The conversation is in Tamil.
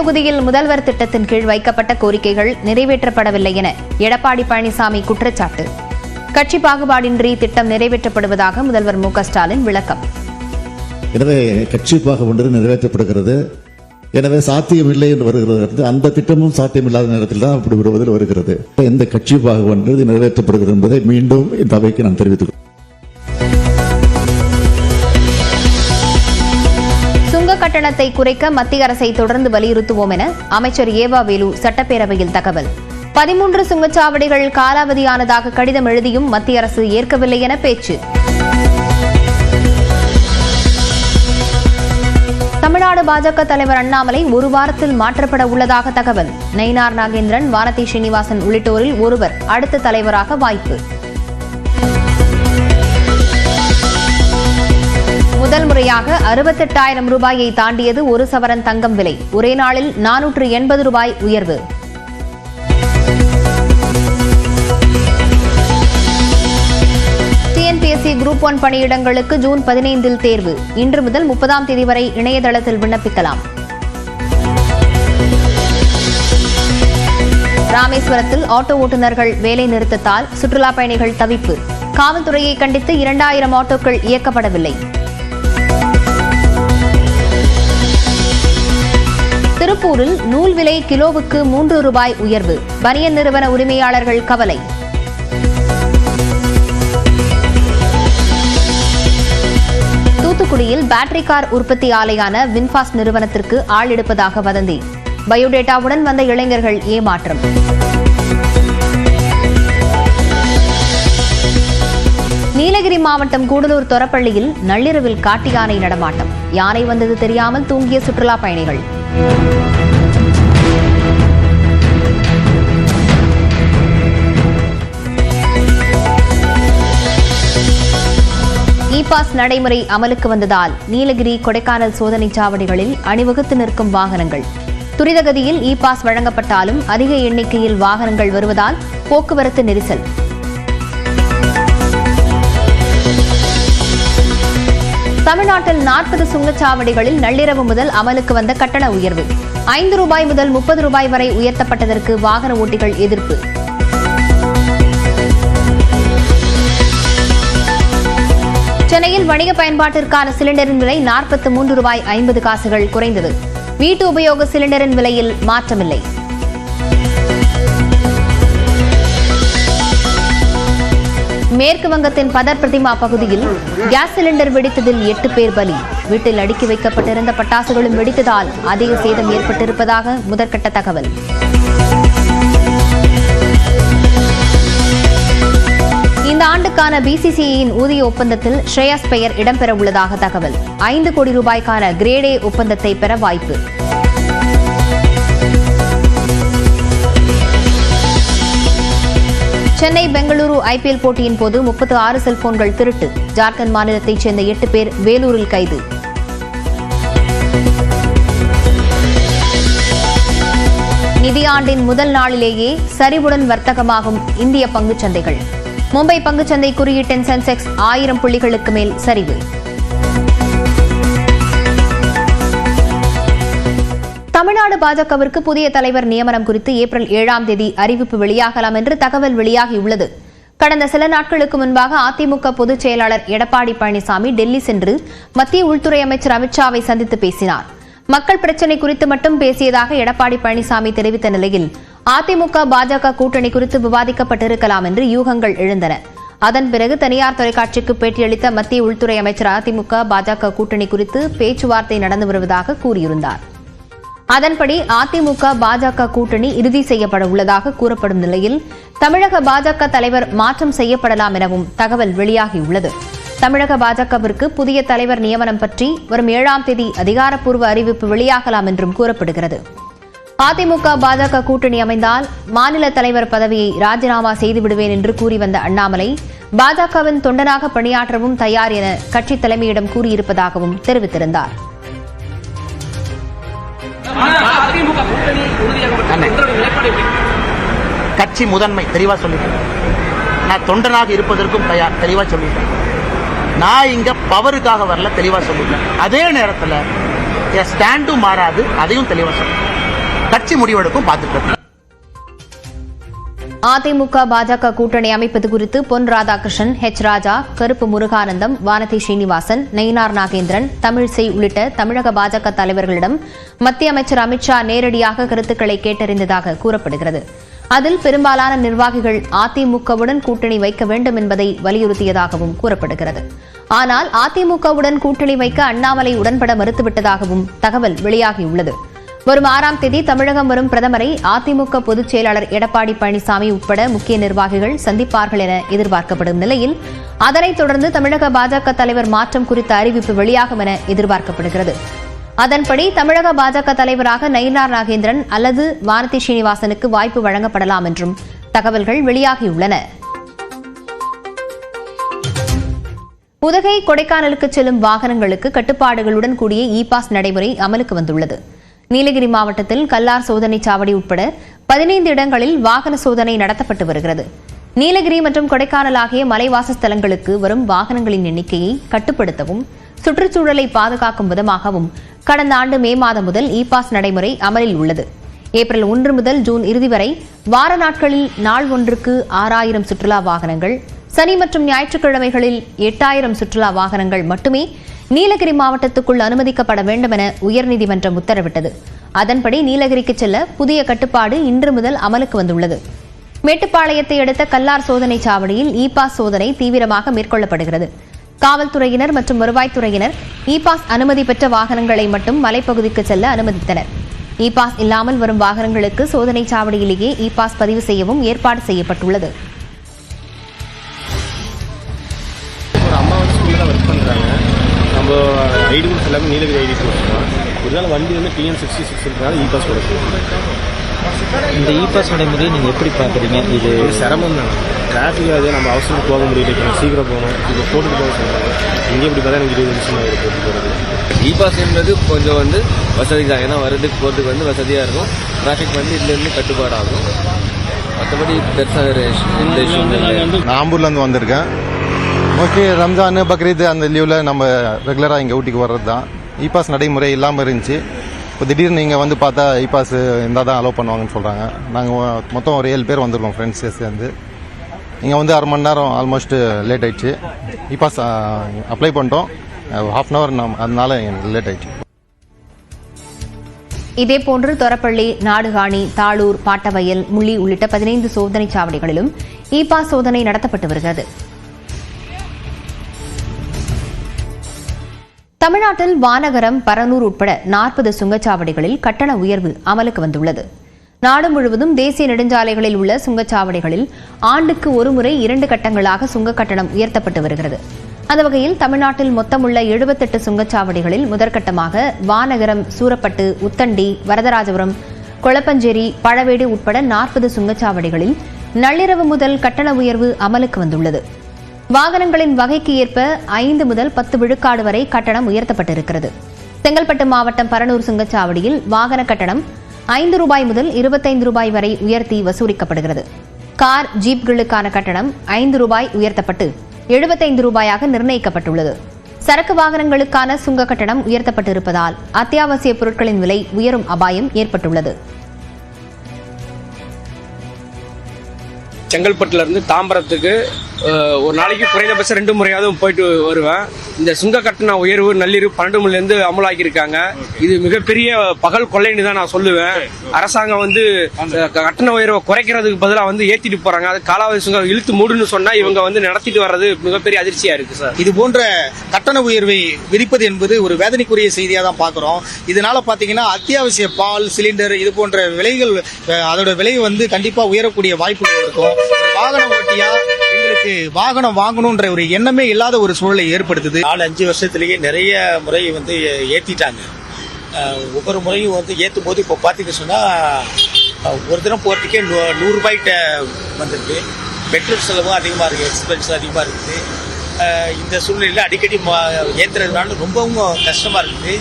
தொகுதியில் முதல்வர் திட்டத்தின் கீழ் வைக்கப்பட்ட கோரிக்கைகள் நிறைவேற்றப்படவில்லை என எடப்பாடி பழனிசாமி குற்றச்சாட்டு. கட்சி பாகுபாடின்றி திட்டம் நிறைவேற்றப்படுவதாக முதல்வர் மு ஸ்டாலின் விளக்கம். எனவே கட்சி பாகுபாடு நிறைவேற்றப்படுகிறது. எனவே சாத்தியமில்லை என்று வருகிறது. அந்த திட்டமும் சாத்தியமில்லாத நேரத்தில் தான் அப்படி வருவதில் வருகிறது. எந்த கட்சி பாகுபாடு நிறைவேற்றப்படுகிறது என்பதை மீண்டும் இந்த அவைக்கு நான் தெரிவித்துக் கட்டணத்தை குறைக்க மத்திய அரசை தொடர்ந்து வலியுறுத்துவோம் என அமைச்சர் ஏவா வேலு சட்டப்பேரவையில் தகவல். பதிமூன்று சுங்கச்சாவடிகள் காலாவதியானதாக கடிதம் எழுதியும் மத்திய அரசு ஏற்கவில்லை என பேச்சு. தமிழ்நாடு பாஜக தலைவர் அண்ணாமலை ஒரு வாரத்தில் மாற்றப்பட உள்ளதாக தகவல். நயினார் நாகேந்திரன் வானதி ஸ்ரீனிவாசன் உள்ளிட்டோரில் ஒருவர் அடுத்த தலைவராக வாய்ப்பு. முதல் அறுபத்தெட்டாயிரம் ரூபாயை தாண்டியது ஒரு சவரன் தங்கம் விலை. ஒரே நாளில் நானூற்று எண்பது ரூபாய் உயர்வு. டிஎன்பிஎஸ்சி குரூப் ஒன் பணியிடங்களுக்கு ஜூன் பதினைந்தில் தேர்வு. இன்று முதல் முப்பதாம் தேதி வரை இணையதளத்தில் விண்ணப்பிக்கலாம். ராமேஸ்வரத்தில் ஆட்டோ ஓட்டுநர்கள் வேலை நிறுத்தத்தால் சுற்றுலா பயணிகள் தவிப்பு. காவல்துறையை கண்டித்து இரண்டாயிரம் ஆட்டோக்கள் இயக்கப்படவில்லை. திருப்பூரில் நூல் விலை கிலோவுக்கு மூன்று ரூபாய் உயர்வு. பனியன் நிறுவன உரிமையாளர்கள் கவலை. தூத்துக்குடியில் பேட்டரி கார் உற்பத்தி ஆலையான வின்பாஸ்ட் நிறுவனத்திற்கு ஆள் எடுப்பதாக வதந்தி. பயோடேட்டாவுடன் வந்த இளைஞர்கள் ஏமாற்றம். நீலகிரி மாவட்டம் கூடலூர் தொரப்பள்ளியில் நள்ளிரவில் காட்டு யானை நடமாட்டம். யானை வந்தது தெரியாமல் தூங்கிய சுற்றுலா பயணிகள். பாஸ் நடைமுறை அமலுக்கு வந்ததால் நீலகிரி கொடைக்கானல் சோதனைச் சாவடிகளில் அணிவகுத்து நிற்கும் வாகனங்கள். துரிதகதியில் இ பாஸ் வழங்கப்பட்டாலும் அதிக எண்ணிக்கையில் வாகனங்கள் வருவதால் போக்குவரத்து நெரிசல். தமிழ்நாட்டில் நாற்பது சுங்கச்சாவடிகளில் நள்ளிரவு முதல் அமலுக்கு வந்த கட்டண உயர்வு. ஐந்து ரூபாய் முதல் முப்பது ரூபாய் வரை உயர்த்தப்பட்டதற்கு வாகன ஓட்டிகள் எதிர்ப்பு. சென்னையில் வணிக பயன்பாட்டிற்கான சிலிண்டரின் விலை நாற்பத்தி மூன்று ரூபாய் ஐம்பது காசுகள் குறைந்தது. வீட்டு உபயோக சிலிண்டரின் விலையில் மாற்றமில்லை. மேற்கு வங்கத்தின் பதர் பிரதிமா பகுதியில் கேஸ் சிலிண்டர் வெடித்ததில் எட்டு பேர் பலி. வீட்டில் அடுக்கி வைக்கப்பட்டிருந்த பட்டாசுகளும் வெடித்ததால் அதிக சேதம் ஏற்பட்டிருப்பதாக முதற்கட்ட தகவல். இந்த ஆண்டுக்கான பிசிசிஐயின் ஊதிய ஒப்பந்தத்தில் ஸ்ரேயாஸ் பெயர் இடம்பெற உள்ளதாக தகவல். ஐந்து கோடி ரூபாய்க்கான கிரேடே ஒப்பந்தத்தை பெற வாய்ப்பு. சென்னை பெங்களூரு ஐபிஎல் போட்டியின் போது முப்பத்து ஆறு செல்போன்கள் திருட்டு. ஜார்க்கண்ட் மாநிலத்தைச் சேர்ந்த எட்டு பேர் வேலூரில் கைது. நிதியாண்டின் முதல் நாளிலேயே சரிவுடன் வர்த்தகமாகும் இந்திய பங்குச்சந்தைகள் மும்பை பங்குச்சந்தை குறியீட்டின் சென்செக்ஸ் ஆயிரம் புள்ளிகளுக்கு மேல் சரிவு. தமிழ்நாடு பாஜகவிற்கு புதிய தலைவர் நியமனம் குறித்து ஏப்ரல் ஏழாம் தேதி அறிவிப்பு வெளியாகலாம் என்று தகவல் வெளியாகியுள்ளது. கடந்த சில நாட்களுக்கு முன்பாக அதிமுக பொதுச் செயலாளர் எடப்பாடி பழனிசாமி டெல்லி சென்று மத்திய உள்துறை அமைச்சர் அமித்ஷாவை சந்தித்து பேசினார். மக்கள் பிரச்சினை குறித்து மட்டும் பேசியதாக எடப்பாடி பழனிசாமி தெரிவித்த நிலையில் அதிமுக பாஜக கூட்டணி குறித்து விவாதிக்கப்பட்டிருக்கலாம் என்று யூகங்கள் எழுந்தன. அதன் பிறகு தனியார் தொலைக்காட்சிக்கு பேட்டியளித்த மத்திய உள்துறை அமைச்சர் அதிமுக பாஜக கூட்டணி குறித்து பேச்சுவார்த்தை நடந்து வருவதாக கூறியிருந்தார். அதன்படி அதிமுக பாஜக கூட்டணி இறுதி செய்யப்பட உள்ளதாக கூறப்படும் நிலையில் தமிழக பாஜக தலைவர் மாற்றம் செய்யப்படலாம் எனவும் தகவல் வெளியாகியுள்ளது. தமிழக பாஜகவிற்கு புதிய தலைவர் நியமனம் பற்றி வரும் ஏழாம் தேதி அதிகாரப்பூர்வ அறிவிப்பு வெளியாகலாம் என்றும் கூறப்படுகிறது. அதிமுக பாஜக கூட்டணி அமைந்தால் மாநில தலைவர் பதவியை ராஜினாமா செய்து விடுவேன் என்று கூறி வந்த அண்ணாமலை பாஜகவின் தொண்டனாக பணியாற்றவும் தயார் என கட்சி தலைமையிடம் கூறியிருப்பதாகவும் தெரிவித்திருந்தார். அதிமுக கூட்டணி எப்படி கட்சி முதன்மை தெளிவா சொல்லிட்டேன். நான் தொண்டனாக இருப்பதற்கும் தயார் தெளிவா சொல்லிட்டேன். நான் இங்க பவருக்காக வரல தெளிவா சொல்லிட்டேன். அதே நேரத்தில் என் ஸ்டாண்டும் மாறாது அதையும் தெளிவா சொல்லிட்டேன். கட்சி முடிவெடுக்கும் பார்த்துட்டு. அதிமுக பாஜக கூட்டணி அமைப்பது குறித்து பொன் ராதாகிருஷ்ணன் ஹெச் ராஜா கருப்பு முருகானந்தம் வானதி ஸ்ரீனிவாசன் நயினார் நாகேந்திரன் தமிழிசை உள்ளிட்ட தமிழக பாஜக தலைவர்களிடம் மத்திய அமைச்சர் அமித்ஷா நேரடியாக கருத்துக்களை கேட்டறிந்ததாக கூறப்படுகிறது. அதில் பெரும்பாலான நிர்வாகிகள் அதிமுகவுடன் கூட்டணி வைக்க வேண்டும் என்பதை வலியுறுத்தியதாகவும் கூறப்படுகிறது. ஆனால் அதிமுகவுடன் கூட்டணி வைக்க அண்ணாமலை உடன்பட மறுத்துவிட்டதாகவும் தகவல் வெளியாகியுள்ளது. வரும் ஆறாம் தேதி தமிழகம் வரும் பிரதமரை அதிமுக பொதுச் செயலாளர் எடப்பாடி பழனிசாமி உட்பட முக்கிய நிர்வாகிகள் சந்திப்பார்கள் என எதிர்பார்க்கப்படும் நிலையில் அதனைத் தொடர்ந்து தமிழக பாஜக தலைவர் மாற்றம் குறித்த அறிவிப்பு வெளியாகும் என எதிர்பார்க்கப்படுகிறது. அதன்படி தமிழக பாஜக தலைவராக நயினார் நாகேந்திரன் அல்லது வானதி ஸ்ரீனிவாசனுக்கு வாய்ப்பு வழங்கப்படலாம் என்றும் தகவல்கள் வெளியாகியுள்ளன. உதகை கொடைக்கானலுக்கு செல்லும் வாகனங்களுக்கு கட்டுப்பாடுகளுடன் கூடிய இ பாஸ் நடைமுறை அமலுக்கு வந்துள்ளது. நீலகிரி மாவட்டத்தில் கல்லார் சோதனை சாவடி உட்பட பதினைந்து இடங்களில் வாகன சோதனை நடத்தப்பட்டு வருகிறது. நீலகிரி மற்றும் கொடைக்கானல் ஆகிய மலைவாசஸ்தலங்களுக்கு வரும் வாகனங்களின் எண்ணிக்கையை கட்டுப்படுத்தவும் சுற்றுச்சூழலை பாதுகாக்கும் விதமாகவும் கடந்த ஆண்டு மே மாதம் முதல் இ பாஸ் நடைமுறை அமலில் உள்ளது. ஏப்ரல் ஒன்று முதல் ஜூன் இறுதி வரை வார நாட்களில் நாள் ஒன்றுக்கு ஆறாயிரம் சுற்றுலா வாகனங்கள் சனி மற்றும் ஞாயிற்றுக்கிழமைகளில் எட்டாயிரம் சுற்றுலா வாகனங்கள் மட்டுமே நீலகிரி மாவட்டத்துக்குள் அனுமதிக்கப்பட வேண்டும் என உயர்நீதிமன்றம் உத்தரவிட்டது. அதன்படி நீலகிரிக்கு செல்ல புதிய கட்டுப்பாடு இன்று முதல் அமலுக்கு வந்துள்ளது. மேட்டுப்பாளையத்தை அடுத்த கல்லார் சோதனை சாவடியில் இ பாஸ் சோதனை தீவிரமாக மேற்கொள்ளப்படுகிறது. காவல்துறையினர் மற்றும் வருவாய்த்துறையினர் இ பாஸ் அனுமதி பெற்ற வாகனங்களை மட்டும் மலைப்பகுதிக்கு செல்ல அனுமதித்தனர். இ பாஸ் இல்லாமல் வரும் வாகனங்களுக்கு சோதனை சாவடியிலேயே இ பாஸ் பதிவு செய்யவும் ஏற்பாடு செய்யப்பட்டுள்ளது. நம்ம ஐடி ப்ரூஃப் எல்லாமே நீலகிரி ஐடி ப்ரூஃப் தான். இருந்தாலும் வண்டி வந்து டிஎன் சிக்ஸ்டி சிக்ஸ் இருக்கிறனால இ பாஸ் கொடுக்கும் இந்த இ பாஸ் நடைமுறையை நீங்கள் எப்படி பார்க்குறீங்க? இது சிரமம் தான். டிராஃபிக் அது நம்ம அவசரம் போக முடியல. இப்போ சீக்கிரம் போகணும். இப்போ போட்டுட்டு போக சொல்கிறாங்க இங்கே இப்படி பார்த்தா எனக்கு இருபது நிமிஷம் ஆகிடும் போட்டு போகிறது இ பாஸ் என்பது கொஞ்சம் வந்து வசதி தான். ஏன்னா வரதுக்கு போகிறதுக்கு வந்து வசதியாக இருக்கும். டிராஃபிக் வந்து இதுலேருந்து கட்டுப்பாடாகும். மற்றபடி பெருசாக ஆம்பூர்லேருந்து வந்திருக்கேன். ஓகே ரம்ஜான் பக்ரீத் அந்த லீவில் நம்ம ரெகுலராக இங்கே ஊட்டிக்கு வர்றது தான் இ பாஸ் நடைமுறை இல்லாமல் இருந்துச்சு. இப்போ திடீர்னு இங்கே வந்து பார்த்தா இ பாஸ் இருந்தால் தான் அலோவ் பண்ணுவாங்கன்னு சொல்கிறாங்க நாங்கள் மொத்தம் ஒரு ஏழு பேர் வந்துருக்கோம் ஃப்ரெண்ட்ஸ் சேர்ந்து. இங்கே வந்து அரை மணி நேரம் ஆல்மோஸ்ட் லேட் ஆயிடுச்சு. இ பாஸ் அப்ளை பண்ணிட்டோம். ஹாஃப் அன் ஹவர் அதனால லேட் ஆயிடுச்சு. இதேபோன்று தொரப்பள்ளி நாடுகாணி தாளூர் பாட்டவயல் முள்ளி உள்ளிட்ட பதினைந்து சோதனை சாவடிகளிலும் இ பாஸ் சோதனை நடத்தப்பட்டு வருகிறது. தமிழ்நாட்டில் வானகரம் பரனூர் உட்பட நாற்பது சுங்கச்சாவடிகளில் கட்டண உயர்வு அமலுக்கு வந்துள்ளது. நாடு முழுவதும் தேசிய நெடுஞ்சாலைகளில் உள்ள சுங்கச்சாவடிகளில் ஆண்டுக்கு ஒருமுறை இரண்டு கட்டங்களாக சுங்க கட்டணம் உயர்த்தப்பட்டு வருகிறது. அந்த வகையில் தமிழ்நாட்டில் மொத்தமுள்ள எழுபத்தெட்டு சுங்கச்சாவடிகளில் முதற்கட்டமாக வானகரம் சூரப்பட்டு உத்தண்டி வரதராஜபுரம் கொளப்பஞ்சேரி பழவேடு உட்பட நாற்பது சுங்கச்சாவடிகளில் நள்ளிரவு முதல் கட்டண உயர்வு அமலுக்கு வந்துள்ளது. வாகனங்களின் வகைக்கு ஏற்ப ஐந்து முதல் பத்து விழுக்காடு வரை கட்டணம் உயர்த்தப்பட்டிருக்கிறது. செங்கல்பட்டு மாவட்டம் பரனூர் சுங்கச்சாவடியில் வாகன கட்டணம் ஐந்து ரூபாய் முதல் இருபத்தைந்து ரூபாய் வரை உயர்த்தி வசூலிக்கப்படுகிறது. கார் ஜீப்களுக்கான கட்டணம் ஐந்து ரூபாய் உயர்த்தப்பட்டு எழுபத்தைந்து ரூபாயாக நிர்ணயிக்கப்பட்டுள்ளது. சரக்கு வாகனங்களுக்கான சுங்க கட்டணம் உயர்த்தப்பட்டிருப்பதால் அத்தியாவசிய பொருட்களின் விலை உயரும் அபாயம் ஏற்பட்டுள்ளது. செங்கல்பட்டுல இருந்து தாம்பரத்துக்கு ஒரு நாளைக்கு குறைந்தபட்சம் ரெண்டு முறையாவது போயிட்டு வருவேன். இந்த சுங்க கட்டண உயர்வு நள்ளிரவு பன்னெண்டு மணிலேருந்து அமலாக்கியிருக்காங்க. இது மிகப்பெரிய பகல் கொள்ளைன்னு தான் நான் சொல்லுவேன். அரசாங்கம் வந்து கட்டண உயர்வை குறைக்கிறதுக்கு பதிலாக வந்து ஏத்திட்டு போறாங்க. அது காலாவதி சுங்கம் இழுத்து மூடுன்னு சொன்னா இவங்க வந்து நடத்திட்டு வர்றது மிகப்பெரிய அதிர்ச்சியா இருக்கு சார். இது போன்ற கட்டண உயர்வை விதிப்பது என்பது ஒரு வேதனைக்குரிய செய்தியாக தான் பார்க்குறோம். இதனால பார்த்தீங்கன்னா அத்தியாவசிய பால் சிலிண்டர் இது போன்ற விலைகள் அதோட விலை வந்து கண்டிப்பாக உயரக்கூடிய வாய்ப்புகள் இருக்கும். வாகன ஓட்டியா? எங்களுக்கு வாகனம் வாங்கணுன்ற ஒரு எண்ணமே இல்லாத ஒரு சூழலை ஏற்படுத்துது. நாலு அஞ்சு வருஷத்துலயே நிறைய முறை வந்து ஏற்றிட்டாங்க ஒவ்வொரு முறையும் வந்து ஏற்றும் போது இப்போ பார்த்தீங்கன்னு சொன்னால் ஒரு தினம் போகிறதுக்கே நூ நூறுரூபாய்கிட்ட வந்துருக்கு. பெட்ரோல் செலவும் அதிகமாக இருக்குது எக்ஸ்பென்ஸ் அதிகமாக இருக்குது. இந்த சூழ்நிலையில் அடிக்கடி ஏற்றுறதுனால ரொம்பவும் கஷ்டமாக இருக்குது.